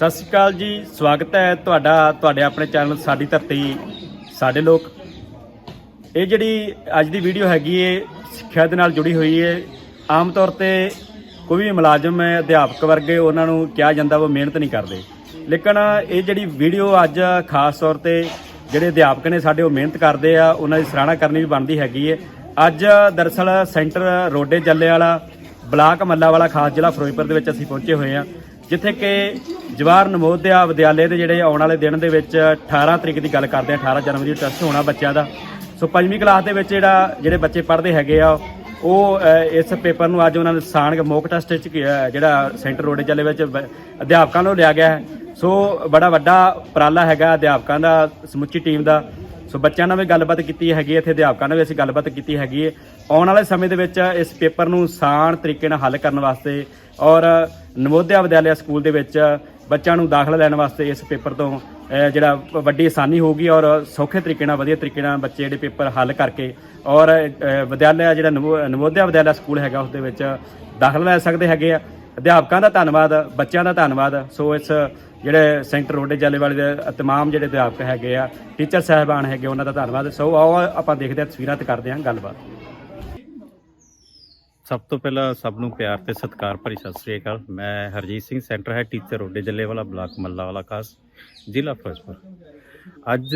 ਸਤਿ ਸ਼੍ਰੀ ਅਕਾਲ ਜੀ, ਸਵਾਗਤ ਹੈ ਤੁਹਾਡਾ, ਤੁਹਾਡੇ ਆਪਣੇ ਚੈਨਲ ਸਾਡੀ ਧਰਤੀ, ਸਾਡੇ ਲੋਕ। ਇਹ ਜਿਹੜੀ ਅੱਜ ਦੀ ਵੀਡੀਓ ਹੈਗੀ ਏ, ਸਿੱਖਿਆ ਦੇ ਨਾਲ ਜੁੜੀ ਹੋਈ ਏ। ਆਮ ਤੌਰ ਤੇ ਕੋਈ ਵੀ ਮੁਲਾਜ਼ਮ ਹੈ ਅਧਿਆਪਕ ਵਰਗੇ ਉਹਨਾਂ ਨੂੰ ਕਿਹਾ ਜਾਂਦਾ ਉਹ ਮਿਹਨਤ ਨਹੀਂ ਕਰਦੇ। ਲੇਕਿਨ ਇਹ ਜਿਹੜੀ ਵੀਡੀਓ ਅੱਜ ਖਾਸ ਤੌਰ ਤੇ ਜਿਹੜੇ ਅਧਿਆਪਕ ਨੇ ਸਾਡੇ, ਉਹ ਮਿਹਨਤ ਕਰਦੇ ਆ, ਉਹਨਾਂ ਦੀ ਸਰਾਹਣਾ ਕਰਨੀ ਵੀ ਬਣਦੀ ਹੈਗੀ ਏ। ਅੱਜ ਦਰਅਸਲ ਸੈਂਟਰ ਰੋਡੇ ਜੱਲੇ ਵਾਲਾ, ਬਲਾਕ ਮੱਲਾ ਵਾਲਾ, ਖਾਸ ਜ਼ਿਲ੍ਹਾ ਫਿਰੋਜ਼ਪੁਰ ਦੇ ਵਿੱਚ ਅਸੀਂ ਪਹੁੰਚੇ ਹੋਏ ਆ ਜਿੱਥੇ ਕਿ ਜਵਾਹਰ ਨਵੋਦਿਆ ਵਿਦਿਆਲੇ ਦੇ ਜਿਹੜੇ ਆਉਣ ਵਾਲੇ ਦਿਨ ਦੇ ਵਿੱਚ 18 ਤਰੀਕ ਦੀ ਗੱਲ ਕਰਦੇ ਆ 18 ਜਨਵਰੀ ਨੂੰ ਟੈਸਟ ਹੋਣਾ ਬੱਚਿਆਂ ਦਾ। ਸੋ ਪੰਜਵੀਂ ਕਲਾਸ ਦੇ ਵਿੱਚ ਜਿਹੜਾ ਜਿਹੜੇ ਬੱਚੇ ਪੜ੍ਹਦੇ ਹੈਗੇ ਆ ਉਹ ਇਸ ਪੇਪਰ ਨੂੰ ਅੱਜ ਉਹਨਾਂ ਦੇ ਸਾਣਗ ਮੋਕ ਟੈਸਟ ਵਿੱਚ ਕੀ- ਜਿਹੜਾ ਸੈਂਟਰ ਰੋਡੇ ਚੱਲੇ ਵਿੱਚ ਬ- ਅਧਿਆਪਕਾਂ ਨੂੰ ਲਿਆ ਗਿਆ ਹੈ। ਸੋ ਬੜਾ ਵੱਡਾ ਉਪਰਾਲਾ ਹੈਗਾ ਅਧਿਆਪਕਾਂ ਦਾ ਸਮੁੱਚੀ ਟੀਮ ਦਾ। ਸੋ ਬੱਚਿਆਂ ਨਾਲ ਵੀ ਗੱਲਬਾਤ ਕੀਤੀ ਹੈਗੀ ਹੈ, ਇੱਥੇ ਅਧਿਆਪਕਾਂ ਨਾਲ ਵੀ ਅਸੀਂ ਗੱਲਬਾਤ ਕੀਤੀ ਹੈਗੀ ਹੈ। ਆਉਣ ਵਾਲੇ ਸਮੇਂ ਦੇ ਵਿੱਚ ਇਸ ਪੇਪਰ ਨੂੰ ਆਸਾਨ ਤਰੀਕੇ ਨਾਲ ਹੱਲ ਕਰਨ ਵਾਸਤੇ ਔਰ ਨਵੋਦਿਆ ਵਿਦਿਆਲਿਆ ਸਕੂਲ ਦੇ ਵਿੱਚ ਬੱਚਿਆਂ ਨੂੰ ਦਾਖਲਾ ਲੈਣ ਵਾਸਤੇ ਇਸ ਪੇਪਰ ਤੋਂ ਜਿਹੜਾ ਵੱਡੀ ਆਸਾਨੀ ਹੋਊਗੀ ਔਰ ਸੌਖੇ ਤਰੀਕੇ ਨਾਲ, ਵਧੀਆ ਤਰੀਕੇ ਨਾਲ ਬੱਚੇ ਜਿਹੜੇ ਪੇਪਰ ਹੱਲ ਕਰਕੇ ਔਰ ਵਿਦਿਆਲਿਆ ਜਿਹੜਾ ਨਵੋ- ਨਵੋਦਿਆ ਵਿਦਿਆਲਿਆ ਸਕੂਲ ਹੈਗਾ ਉਸ ਦੇ ਵਿੱਚ ਦਾਖਲਾ ਲੈ ਸਕਦੇ ਹੈਗੇ ਆ। ਅਧਿਆਪਕਾਂ ਦਾ ਧੰਨਵਾਦ, ਬੱਚਿਆਂ ਦਾ ਧੰਨਵਾਦ। ਸੋ ਇਸ ਜਿਹੜੇ ਸੈਂਟਰ ਰੋਡੇ ਜਾਲੇ ਦੇ ਤਮਾਮ ਜਿਹੜੇ ਅਧਿਆਪਕ ਹੈਗੇ ਆ, ਟੀਚਰ ਸਾਹਿਬਾਨ ਹੈਗੇ ਉਹਨਾਂ ਦਾ ਧੰਨਵਾਦ। ਸੋ ਆਓ ਆਪਾਂ ਦੇਖਦੇ ਹਾਂ ਤਸਵੀਰਾਂ ਤੇ ਕਰਦੇ ਹਾਂ ਗੱਲਬਾਤ। ਸਭ ਤੋਂ ਪਹਿਲਾਂ ਸਭ ਨੂੰ ਪਿਆਰ ਤੇ ਸਤਿਕਾਰ ਭਰੀ ਸਤਿ ਸ੍ਰੀ ਅਕਾਲ। ਮੈਂ Harjeet Singh centre head teacher Rode Jallewala block Malla ਵਾਲਾ ਖਾਸ ਜ਼ਿਲ੍ਹਾ ਫਿਰੋਜ਼ਪੁਰ। ਅੱਜ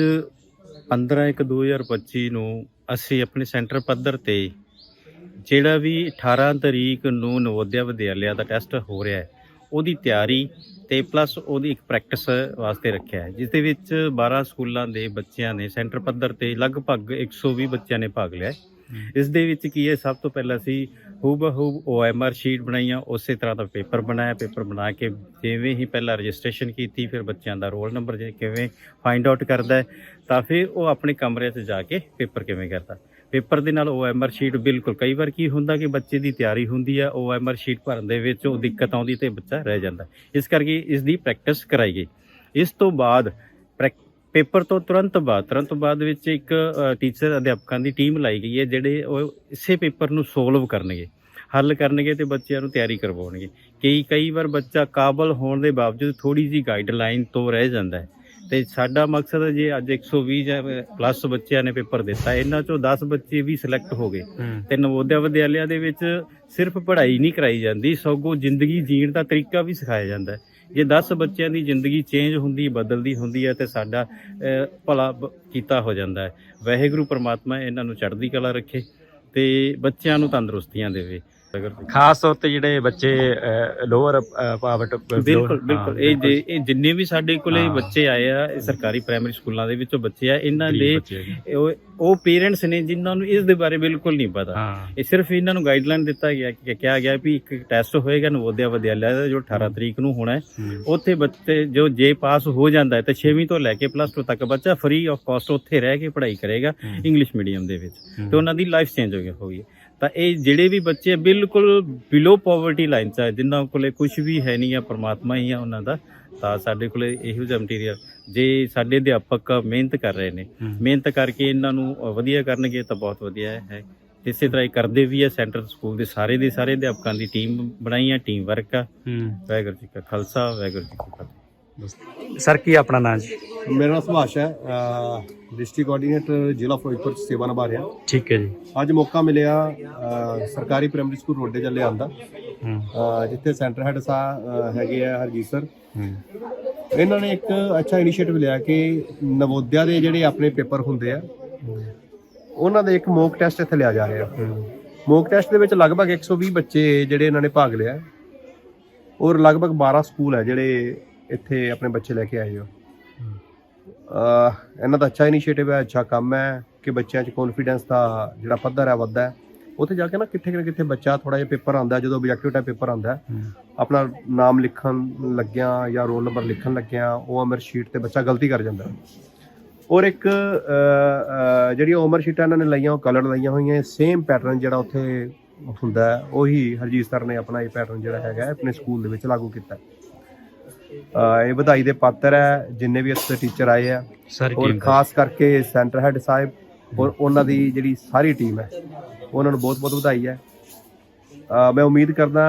15/1/2025 ਨੂੰ ਅਸੀਂ ਆਪਣੇ ਸੈਂਟਰ ਪੱਧਰ ਤੇ ਜਿਹੜਾ ਵੀ 18 ਤਰੀਕ ਨੂੰ ਨਵੋਦਿਆ ਵਿਦਿਆਲਿਆ ਦਾ ਟੈਸਟ ਹੋ ਰਿਹਾ ਹੈ ਉਹਦੀ ਤਿਆਰੀ ਤੇ ਪਲੱਸ ਉਹਦੀ ਇੱਕ ਪ੍ਰੈਕਟਿਸ ਵਾਸਤੇ ਰੱਖਿਆ ਹੈ ਜਿਸ ਦੇ ਵਿੱਚ 12 ਸਕੂਲਾਂ ਦੇ ਬੱਚਿਆਂ ਨੇ ਸੈਂਟਰ ਪੱਧਰ ਤੇ ਲਗਭਗ 120 ਬੱਚਿਆਂ ਨੇ ਭਾਗ ਲਿਆ ਇਸ ਦੇ ਵਿੱਚ ਕੀ ਹੈ ਸਭ ਤੋਂ ਪਹਿਲਾਂ ਅਸੀਂ ਹੂਬ ਹੂਬਹੂ OMR ਸ਼ੀਟ ਬਣਾਈਆਂ, ਉਸੇ ਤਰ੍ਹਾਂ ਦਾ ਪੇਪਰ ਬਣਾਇਆ, ਪੇਪਰ ਬਣਾ ਕੇ ਜਿਵੇਂ ਹੀ ਪਹਿਲਾਂ ਰਜਿਸਟ੍ਰੇਸ਼ਨ ਕੀਤੀ, ਫਿਰ ਬੱਚਿਆਂ ਦਾ ਰੋਲ ਨੰਬਰ ਜੇ ਕਿਵੇਂ ਫਾਈਂਡ ਆਊਟ ਕਰਦਾ ਤਾਂ ਫਿਰ ਉਹ ਆਪਣੇ ਕਮਰੇ 'ਚ ਜਾ ਕੇ ਪੇਪਰ ਕਿਵੇਂ ਕਰਦਾ। ਪੇਪਰ ਦੇ ਨਾਲ OMR ਸ਼ੀਟ ਬਿਲਕੁਲ ਕਈ ਵਾਰ ਕੀ ਹੁੰਦਾ ਕਿ ਬੱਚੇ ਦੀ ਤਿਆਰੀ ਹੁੰਦੀ ਆ OMR ਸ਼ੀਟ ਭਰਨ ਦੇ ਵਿੱਚ ਉਹ ਦਿੱਕਤ ਆਉਂਦੀ ਤੇ ਬੱਚਾ ਰਹਿ ਜਾਂਦਾ। ਇਸ ਕਰਕੇ ਇਸ ਦੀ ਪ੍ਰੈਕਟਿਸ ਕਰਾਈ ਗਈ। ਇਸ ਤੋਂ ਬਾਅਦ ਪ੍ਰੈਕ- ਪੇਪਰ ਤੋਂ ਤੁਰੰਤ ਬਾਅਦ ਤੁਰੰਤ ਬਾਅਦ ਵਿੱਚ ਇੱਕ ਟੀਚਰ ਅਧਿਆਪਕਾਂ ਦੀ ਟੀਮ ਲਾਈ ਗਈ ਹੈ, ਜਿਹੜੇ ਉਹ ਇਸੇ ਪੇਪਰ ਨੂੰ ਸੋਲਵ ਕਰਨਗੇ। ਹੱਲ ਕਰਨਗੇ ਤੇ ਬੱਚਿਆਂ ਨੂੰ ਤਿਆਰੀ ਕਰਵਾਉਣਗੇ। ਕਈ ਕਈ ਵਾਰ ਬੱਚਾ ਕਾਬਲ ਹੋਣ ਦੇ ਬਾਵਜੂਦ ਥੋੜੀ ਜੀ ਗਾਈਡਲਾਈਨ ਤੋਂ ਰਹਿ ਜਾਂਦਾ ਹੈ। ਤੇ ਸਾਡਾ ਮਕਸਦ ਹੈ ਜੇ ਅੱਜ 120 ਜਾਂ ਪਲੱਸ ਬੱਚਿਆਂ ਨੇ ਪੇਪਰ ਦਿੱਤਾ ਇਹਨਾਂ ਚੋਂ 10 ਬੱਚੇ ਵੀ ਸਿਲੈਕਟ ਹੋ ਗਏ। ਤੇ ਨਵੋਦਿਆ ਵਿਦਿਆਲਿਆ ਦੇ ਵਿੱਚ ਸਿਰਫ ਪੜ੍ਹਾਈ ਨਹੀਂ ਕਰਾਈ ਜਾਂਦੀ ਸਗੋਂ ਜ਼ਿੰਦਗੀ ਜੀਣ ਦਾ ਤਰੀਕਾ ਵੀ ਸਿਖਾਇਆ ਜਾਂਦਾ ਹੈ। ਜੇ 10 ਬੱਚਿਆਂ ਦੀ ਜ਼ਿੰਦਗੀ ਚੇਂਜ ਹੁੰਦੀ ਬਦਲਦੀ ਹੁੰਦੀ ਹੈ ਤੇ ਸਾਡਾ ਭਲਾ ਕੀਤਾ ਹੋ ਜਾਂਦਾ ਹੈ। ਵਾਹਿਗੁਰੂ ਪ੍ਰਮਾਤਮਾ ਇਹਨਾਂ ਨੂੰ ਚੜ੍ਹਦੀ ਕਲਾ ਰੱਖੇ ਤੇ ਬੱਚਿਆਂ ਨੂੰ ਤੰਦਰੁਸਤੀਆਂ ਦੇਵੇ। ਖਾਸ ਤੌਰ ਤੇ ਜਿਹੜੇ ਬੱਚੇ ਲੋਅਰ ਪਾਵਰਟ ਬਿਲਕੁਲ ਬਿਲਕੁਲ ਇਹ ਜਿੰਨੇ ਵੀ ਸਾਡੇ ਕੋਲੇ। ਬੱਚੇ ਆਏ ਆ ਇਹ ਸਰਕਾਰੀ ਪ੍ਰਾਇਮਰੀ ਸਕੂਲਾਂ ਦੇ ਵਿੱਚੋਂ ਬੱਚੇ ਆ ਇਹਨਾਂ ਦੇ। ਉਹ ਉਹ ਪੇਰੈਂਟਸ ਨੇ ਜਿਨ੍ਹਾਂ ਨੂੰ ਇਸ ਦੇ ਬਾਰੇ ਬਿਲਕੁਲ ਨਹੀਂ ਪਤਾ ਇਹ ਸਿਰਫ ਇਹਨਾਂ ਨੂੰ ਗਾਈਡਲਾਈਨ ਦਿੱਤਾ ਗਿਆ ਕਿ ਕਿਹਾ ਗਿਆ ਵੀ ਇੱਕ ਟੈਸਟ ਹੋਏਗਾ ਨਵੋਦਿਆ ਵਿਦਿਆਲਿਆ ਦਾ ਜੋ 18 ਤਰੀਕ ਨੂੰ ਹੋਣਾ ਹੈ। ਉੱਥੇ ਬੱਚੇ ਜੋ ਜੇ ਪਾਸ ਹੋ ਜਾਂਦਾ ਹੈ ਤਾਂ 6ਵੀਂ ਤੋਂ ਲੈ ਕੇ ਪਲੱਸ 2 ਤੱਕ ਬੱਚਾ ਫ੍ਰੀ ਆਫ ਕਾਸਟ ਉੱਥੇ ਰਹਿ ਕੇ ਪੜ੍ਹਾਈ ਕਰੇਗਾ। ਇੰਗਲਿਸ਼ ਮੀਡੀਅਮ ਦੇ ਵਿੱਚ। ਤੇ ਉਹਨਾਂ ਦੀ ਲਾਈਫ ਚੇਂਜ ਹੋ ਗਈ ਹੋਈ ਹੈ ਤਾਂ ਇਹ ਜਿਹੜੇ ਵੀ ਬੱਚੇ ਬਿਲਕੁਲ ਬਿਲੋ ਪਾਵਰਟੀ ਲਾਈਨ 'ਚ ਆ ਜਿਨ੍ਹਾਂ ਕੋਲੇ ਕੁਝ ਵੀ ਹੈ ਨਹੀਂ ਆ ਪ੍ਰਮਾਤਮਾ ਹੀ ਆ ਉਹਨਾਂ ਦਾ ਤਾਂ ਸਾਡੇ ਕੋਲੇ ਇਹੋ ਜਿਹਾ ਮਟੀਰੀਅਲ ਜੇ ਸਾਡੇ ਅਧਿਆਪਕ ਮਿਹਨਤ ਕਰ ਰਹੇ ਨੇ ਹੂੰ। ਮਿਹਨਤ ਕਰਕੇ ਇਹਨਾਂ ਨੂੰ ਵਧੀਆ ਕਰਨਗੇ ਤਾਂ ਬਹੁਤ ਵਧੀਆ ਹੈ। ਇਸੇ ਤਰ੍ਹਾਂ ਇਹ ਕਰਦੇ ਵੀ ਹੈ ਸੈਂਟਰਲ ਸਕੂਲ ਦੇ ਸਾਰੇ ਦੇ ਸਾਰੇ ਅਧਿਆਪਕਾਂ ਦੀ ਟੀਮ ਬਣਾਈ ਹੈ ਟੀਮ ਵਰਕ ਆ। ਹੂੰ। ਵਾਹਿਗੁਰੂ ਜੀ ਕਾ ਖਾਲਸਾ ਵਾਹਿਗੁਰੂ ਜੀ ਕੀ ਫਤਿਹ। ਸਰ ਕੀ ਆਪਣਾ ਨਾਮ ਜੀ? ਮੇਰਾ ਨਾਮ ਸੁਭਾਸ਼ ਹੈ। ਡਿਸਟ੍ਰਿਕਟ ਕੋਆਰਡੀਨੇਟਰ ਜ਼ਿਲ੍ਹਾ ਫਿਰੋਜ਼ਪੁਰ 'ਚ ਸੇਵਾ ਨਿਭਾ ਰਿਹਾ। ਠੀਕ ਹੈ ਜੀ। ਅੱਜ ਮੌਕਾ ਮਿਲਿਆ ਸਰਕਾਰੀ ਪ੍ਰਾਇਮਰੀ ਸਕੂਲ ਰੋਡੇ ਚੱਲੇ ਆਂਦਾ ਹੂੰ। ਜਿੱਥੇ ਸੈਂਟਰ ਹੈਡ ਸਾਹਿਬ ਹੈਗੇ ਆ ਹਰਜੀਤ ਸਰ ਹੂੰ। ਇਹਨਾਂ ਨੇ ਇੱਕ ਅੱਛਾ ਇਨੀਸ਼ੀਏਟਿਵ ਲਿਆ ਕਿ ਨਵੋਦਿਆ ਦੇ ਜਿਹੜੇ ਆਪਣੇ ਪੇਪਰ ਹੁੰਦੇ ਆ ਉਹਨਾਂ ਦੇ ਇੱਕ ਮੌਕ ਟੈਸਟ ਇੱਥੇ ਲਿਆ ਜਾ ਰਿਹਾ। ਹੂੰ। ਮੌਕ ਟੈਸਟ ਦੇ ਵਿੱਚ ਲਗਭਗ 120 ਬੱਚੇ ਜਿਹੜੇ ਇਹਨਾਂ ਨੇ ਭਾਗ ਲਿਆ। ਔਰ ਲਗਭਗ 12 ਸਕੂਲ ਹੈ ਜਿਹੜੇ ਇੱਥੇ ਆਪਣੇ ਬੱਚੇ ਲੈ ਕੇ ਆਏ ਹੋ। ਇਹਨਾਂ ਦਾ ਅੱਛਾ ਇਨੀਸ਼ੀਏਟਿਵ ਹੈ ਅੱਛਾ ਕੰਮ ਹੈ ਕਿ ਬੱਚਿਆਂ 'ਚ ਕੌਨਫੀਡੈਂਸ ਦਾ ਜਿਹੜਾ ਪੱਧਰ ਹੈ ਵੱਧਦਾ ਹੈ। ਉੱਥੇ ਜਾ ਕੇ ਨਾ ਕਿੱਥੇ ਨਾ ਕਿੱਥੇ ਬੱਚਾ ਥੋੜਾ ਜਿਹਾ ਪੇਪਰ ਆਉਂਦਾ ਜਦੋਂ ਆਬਜੈਕਟਿਵ ਟਾਈਪ ਪੇਪਰ ਆਉਂਦਾ ਹੈ, ਆਪਣਾ ਨਾਮ ਲਿਖਣ ਲੱਗਿਆ ਜਾਂ ਰੋਲ ਨੰਬਰ ਲਿਖਣ ਲੱਗਿਆ ਉਹ ਅਮਰ ਸ਼ੀਟ ਤੇ ਬੱਚਾ ਗਲਤੀ ਕਰ ਜਾਂਦਾ। ਔਰ ਇੱਕ ਜਿਹੜੀ ਉਮਰ ਸ਼ੀਟਾਂ ਇਹਨਾਂ ਨੇ ਲਈਆਂ ਉਹ ਕਲਰ ਲਈਆਂ ਹੋਈਆਂ ਸੇਮ ਪੈਟਰਨ ਜਿਹੜਾ ਉੱਥੇ ਹੁੰਦਾ ਉਹੀ ਹਰਜੀਤ ਸਰ ਨੇ ਆਪਣਾ ਇਹ ਪੈਟਰਨ ਜਿਹੜਾ ਹੈਗਾ ਆਪਣੇ ਸਕੂਲ ਦੇ ਵਿੱਚ ਲਾਗੂ ਕੀਤਾ ਇਹ ਵਧਾਈ ਦੇ ਪਾਤਰ ਹੈ ਜਿੰਨੇ ਵੀ ਇੱਥੇ ਟੀਚਰ ਆਏ ਆ। ਔਰ ਖਾਸ ਕਰਕੇ ਸੈਂਟਰ ਹੈਡ ਸਾਹਿਬ ਔਰ ਉਹਨਾਂ ਦੀ ਜਿਹੜੀ ਸਾਰੀ ਟੀਮ ਹੈ ਉਹਨਾਂ ਨੂੰ ਬਹੁਤ ਬਹੁਤ ਵਧਾਈ ਹੈ। ਮੈਂ ਉਮੀਦ ਕਰਦਾ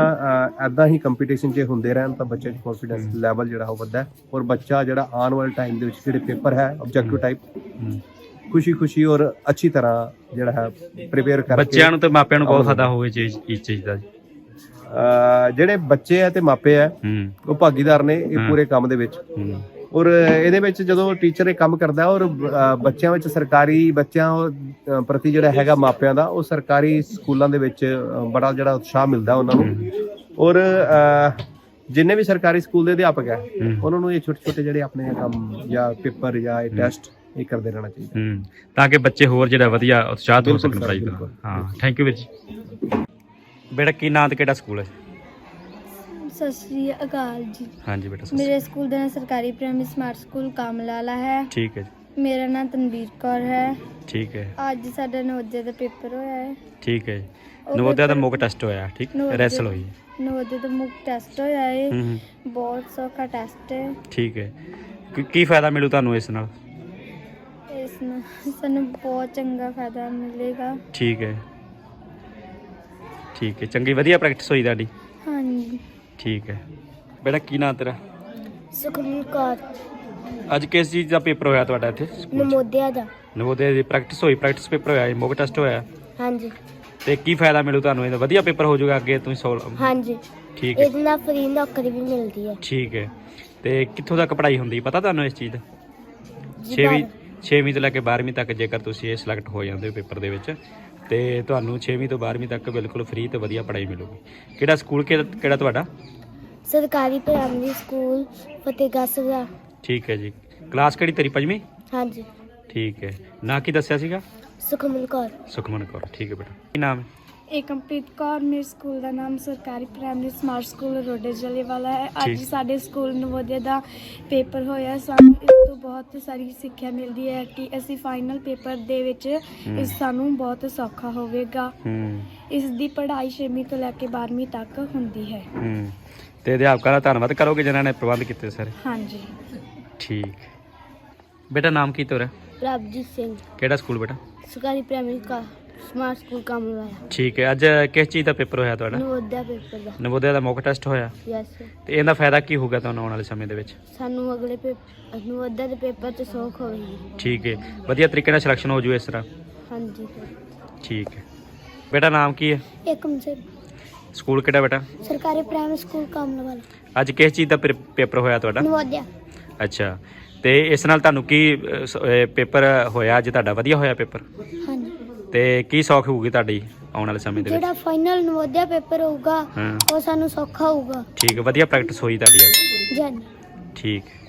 ਐਦਾਂ ਹੀ ਕੰਪੀਟੀਸ਼ਨ 'ਚ ਹੁੰਦੇ ਰਹਿਣ ਤਾਂ ਬੱਚੇ 'ਚ ਕੌਨਫੀਡੈਂਸ ਲੈਵਲ ਜਿਹੜਾ ਉਹ ਵੱਧਦਾ ਔਰ ਬੱਚਾ ਜਿਹੜਾ ਆਉਣ ਵਾਲੇ ਟਾਈਮ ਦੇ ਵਿੱਚ ਜਿਹੜੇ ਪੇਪਰ ਹੈ ਆਬਜੈਕਟਿਵ ਟਾਈਪ ਹੂੰ। ਖੁਸ਼ੀ ਖੁਸ਼ੀ ਔਰ ਅੱਛੀ ਤਰ੍ਹਾਂ ਜਿਹੜਾ ਹੈ ਪ੍ਰਿਪੇਅਰ ਕਰਕੇ ਬੱਚਿਆਂ ਨੂੰ ਤੇ ਮਾਪਿਆਂ ਨੂੰ ਬਹੁਤ ਫਾਇਦਾ ਹੋਵੇ ਚੀਜ਼ ਇਸ ਚੀਜ਼ ਦਾ। ਜੀ। ਜਿਹੜੇ ਬੱਚੇ ਹੈ ਤੇ ਮਾਪੇ ਹੂੰ। ਉਹ ਭਾਗੀਦਾਰ ਨੇ ਇਹ। ਪੂਰੇ ਕੰਮ ਦੇ ਵਿੱਚ। ਔਰ ਇਹਦੇ ਵਿੱਚ ਜਦੋਂ ਟੀਚਰ ਇਹ ਕੰਮ ਕਰਦਾ ਔਰ ਬੱਚਿਆਂ ਵਿੱਚ ਸਰਕਾਰੀ ਬੱਚਿਆਂ ਪ੍ਰਤੀ ਜਿਹੜਾ ਹੈਗਾ ਮਾਪਿਆਂ ਦਾ ਉਹ ਸਰਕਾਰੀ ਸਕੂਲਾਂ ਦੇ ਵਿੱਚ ਬੜਾ ਜਿਹੜਾ ਉਤਸ਼ਾਹ ਮਿਲਦਾ ਉਹਨਾਂ ਨੂੰ। ਔਰ ਜਿੰਨੇ ਵੀ ਸਰਕਾਰੀ ਸਕੂਲ ਦੇ ਅਧਿਆਪਕ ਹੈ। ਉਹਨਾਂ ਨੂੰ ਇਹ ਛੋਟੇ ਛੋਟੇ ਜਿਹੜੇ ਆਪਣੇ ਕੰਮ ਜਾਂ ਪੇਪਰ ਜਾਂ ਇਹ ਟੈਸਟ ਇਹ ਕਰਦੇ ਰਹਿਣਾ ਚਾਹੀਦਾ। ਤਾਂ ਕਿ ਬੱਚੇ ਹੋਰ ਜਿਹੜਾ ਵਧੀਆ ਉਤਸ਼ਾਹਤ ਹੋ ਸਕਣ ਸਰ, ਪੜ੍ਹਾਈ ਦਾ। ਹਾਂ ਥੈਂਕ ਯੂ ਵੀਰ ਜੀ। ਬੇਟਾ ਕੀ ਨਾਂ ਤੇ ਕਿਹੜਾ ਸਕੂਲ ਹੈ? ਸਤਿ ਸ਼੍ਰੀ ਅਕਾਲ ਜੀ। ਹਾਂਜੀ ਬੇਟਾ ਸਤਿ ਮੇਰੇ ਸਕੂਲ ਦਾ ਨਾਮ ਸਰਕਾਰੀ ਪ੍ਰਾਇਮਰੀ ਸਮਾਰਟ ਸਕੂਲ ਕਾਮਲਾਲਾ ਹੈ। ਸ਼੍ਰੀ- ਠੀਕ ਹੈ ਜੀ। ਮੇਰਾ ਨਾਮ ਤਨਵੀਰ ਕੌਰ ਹੈ। ਠੀਕ ਹੈ। ਅੱਜ ਸਾਡਾ ਨਵੋਦਿਆ ਦਾ ਪੇਪਰ ਹੋਇਆ ਹੈ। ਠੀਕ ਹੈ ਜੀ। ਉਹ ਨਵੋਦਿਆ ਦਾ ਪੇਪਰ- ਮੌਕ ਟੈਸਟ ਹੋਇਆ ਠੀਕ? ਨਵੋਦਿਆ- ਰੈਸਲ ਹੋਈ ਨਵੋਦਿਆ ਦਾ ਮੁੱਖ ਟੈਸਟ ਹੋਇਆ ਹੈ। ਹੂੰ ਹੂੰ, ਬਹੁਤ ਸੌਖਾ ਟੈਸਟ ਹੈ। ਠੀਕ ਹੈ। ਕੀ- ਕੀ ਫਾਇਦਾ ਮਿਲੂ ਤੁਹਾਨੂੰ ਇਸ ਨਾਲ? ਇਸ ਨਾਲ ਸਾਨੂੰ ਬਹੁਤ ਚੰਗਾ ਫਾਇਦਾ ਮਿਲੇਗਾ। ਠੀਕ ਹੈ। ਠੀਕ ਹੈ ਚੰਗੀ ਵਧੀਆ ਪ੍ਰੈਕਟਿਸ ਹੋਈ ਤੁਹਾਡੀ? ਹਾਂਜੀ। ਠੀਕ ਹੈ। ਬੇਟਾ ਕੀ ਨਾਂ ਤੇਰਾ? ਸੁਖਮਨ ਕੌਰ। ਅੱਜ ਕਿਸ ਚੀਜ਼ ਦਾ ਪੇਪਰ ਹੋਇਆ ਤੁਹਾਡਾ ਇੱਥੇ? ਨਵੋਦਿਆ ਦਾ। ਨਵੋਦਿਆ ਦੀ ਪ੍ਰੈਕਟਿਸ ਹੋਈ ਪ੍ਰੈਕਟਿਸ ਪੇਪਰ ਹੋਇਆ ਮੌਕ ਟੈਸਟ ਹੋਇਆ। ਹਾਂਜੀ। ਤੇ ਕੀ ਫਾਇਦਾ ਮਿਲੂ ਤੁਹਾਨੂੰ? ਇਹਦਾ ਵਧੀਆ ਪੇਪਰ ਹੋ ਜਾਊਗਾ ਅੱਗੇ ਤੁਸੀਂ ਸੋਲ ਹਾਂਜੀ। ਠੀਕ ਹੈ। ਨਾਲ ਫ੍ਰੀ ਨੌਕਰੀ ਵੀ ਮਿਲਦੀ ਹੈ। ਠੀਕ ਹੈ। ਤੇ ਕਿੱਥੋਂ ਤੱਕ ਪੜ੍ਹਾਈ ਹੁੰਦੀ? ਪਤਾ ਤੁਹਾਨੂੰ ਇਸ ਚੀਜ਼ ਦਾ? 6ਵੀਂ 6ਵੀਂ ਤੋਂ ਲੈ ਕੇ 12ਵੀਂ ਤੱਕ ਜੇਕਰ ਤੁਸੀਂ ਇਹ ਸਿਲੈਕਟ ਹੋ ਜਾਂਦੇ ਹੋ ਪੇਪਰ ਦੇ ਵਿੱਚ ਤੇ ਤੁਹਾਨੂੰ 6ਵੀਂ ਤੋਂ 12ਵੀਂ ਤੱਕ ਬਿਲਕੁਲ ਫ੍ਰੀ ਤੇ ਵਧੀਆ ਪੜ੍ਹਾਈ ਮਿਲੂਗੀ। ਕਿਹੜਾ ਸਕੂਲ ਕਿਹੜਾ ਕਿਹੜਾ ਤੁਹਾਡਾ? ਸਰਕਾਰੀ ਪ੍ਰਾਇਮਰੀ ਸਕੂਲ ਫਤਿਹਗੜ੍ਹ ਸਾਹਿਬ। ਠੀਕ ਹੈ ਜੀ। ਕਲਾਸ ਕਿਹੜੀ ਤੇਰੀ ਪੰਜਵੀਂ? ਹਾਂਜੀ। ਠੀਕ ਹੈ। ਨਾਂ ਕੀ ਦੱਸਿਆ ਸੀਗਾ? ਸੁਖਮਨ ਕੌਰ। ਸੁਖਮਨ ਕੌਰ। ਠੀਕ ਹੈ ਬੇਟਾ। ਕੀ ਨਾਮ ਹੈ? ਏਕਮਪ੍ਰੀਤ ਕੌਰ ਮੇਰੇ ਸਕੂਲ ਦਾ ਨਾਮ ਸਰਕਾਰੀ primary smart school Rode Jalewala ਹੈ। ਅੱਜ ਠੀਕ। ਸਾਡੇ ਸਕੂਲ ਨਵੋਦਿਆ ਦਾ ਪੇਪਰ ਹੋਇਆ। ਸਾਨੂੰ ਇਸ ਤੋਂ ਬਹੁਤ ਸਾਰੀ ਸਿੱਖਿਆ ਮਿਲਦੀ ਹੈ ਕਿ ਅਸੀਂ ਫਾਈਨਲ ਪੇਪਰ ਦੇ ਵਿੱਚ ਹਮ। ਇਸ ਸਾਨੂੰ ਬਹੁਤ ਸੌਖਾ ਹੋਵੇਗਾ। ਹੂੰ। ਇਸ ਦੀ ਪੜ੍ਹਾਈ 6ਵੀਂ ਤੋਂ ਲੈ ਕੇ 12ਵੀਂ ਤੱਕ ਹੁੰਦੀ ਹੈ। ਹੂੰ। ਤੇ ਅਧਿਆਪਕਾਂ ਦਾ ਧੰਨਵਾਦ ਕਰੋਗੇ ਜਿਨ੍ਹਾਂ ਨੇ ਪ੍ਰਬੰਧ ਕੀਤੇ ਸਾਰੇ। ਹਾਂਜੀ। ਠੀਕ। ਬੇਟਾ ਨਾਮ ਕੀ ਤੋਰਾ? ਪ੍ਰਭਜੀਤ ਸਿੰਘ। ਕਿਹੜਾ ਸਕੂਲ ਬੇਟਾ? ਸਰਕਾਰੀ ਪ੍ਰਾਇਮਰੀ ਕਾ ਸਮਾਰਟ ਸਕੂਲ ਕਾਮਲਾਇਆ ਠੀਕ ਹੈ ਅੱਜ ਕਿਸ ਚੀਜ਼ ਦਾ ਪੇਪਰ ਹੋਇਆ ਤੁਹਾਡਾ? ਨਵੋਦਿਆ ਪੇਪਰ ਦਾ। ਨਵੋਦਿਆ ਦਾ ਮੌਕ ਟੈਸਟ ਹੋਇਆ? ਯੈਸ ਤੇ ਇਹਦਾ ਫਾਇਦਾ ਕੀ ਹੋਊਗਾ ਤੁਹਾਨੂੰ ਆਉਣ ਵਾਲੇ ਸਮੇਂ ਦੇ ਵਿੱਚ? ਸਾਨੂੰ ਅਗਲੇ ਪੇਪਰ ਨਵੋਦਿਆ ਦੇ ਪੇਪਰ 'ਚ ਸੌਖ ਹੋਵੇਗੀ। ਠੀਕ ਹੈ। ਵਧੀਆ ਤਰੀਕੇ ਨਾਲ ਸਿਲੈਕਸ਼ਨ ਹੋ ਜੂ ਇਸ ਤਰ੍ਹਾਂ। ਹਾਂਜੀ। ਠੀਕ ਹੈ। ਬੇਟਾ ਨਾਮ ਕੀ ਹੈ? ਏਕਮ ਸਿੰਘ ਸਕੂਲ ਕਿਹੜਾ ਬੇਟਾ? ਸਰਕਾਰੀ ਪ੍ਰਾਇਮਰੀ ਸਕੂਲ ਕਾਮਲਾਵਾਲਾ ਅੱਜ ਕਿਸ ਚੀਜ਼ ਦਾ ਪੇਪ- ਪੇਪਰ ਹੋਇਆ ਤੁਹਾਡਾ? ਨਵੋਦਿਆ। ਅੱਛਾ। ਤੇ ਇਸ ਨਾਲ ਤੁਹਾਨੂੰ ਕੀ ਸ- ਪੇਪਰ ਹੋਇਆ? ਅੱਜ ਤੁਹਾਡਾ ਵਧੀਆ ਹੋਇਆ ਪੇਪਰ? ਹਾਂਜੀ ਤੇ ਕੀ ਸੌਖ ਹੋਊਗੀ ਤੁਹਾਡੀ ਆਉਣ ਵਾਲੇ ਸਮੇਂ ਦੇ ਵਿੱਚ? ਜਿਹੜਾ ਫਾਈਨਲ ਨਵੋਦਿਆ ਪੇਪਰ ਹੋਊਗਾ ਹਾਂ। ਉਹ ਸਾਨੂੰ ਸੌਖਾ ਹੋਊਗਾ। ਠੀਕ ਹੈ ਵਧੀਆ ਪ੍ਰੈਕਟਿਸ ਹੋਈ ਤੁਹਾਡੀ ਅੱਜ। ਜਨ ਠੀਕ। ਹੈ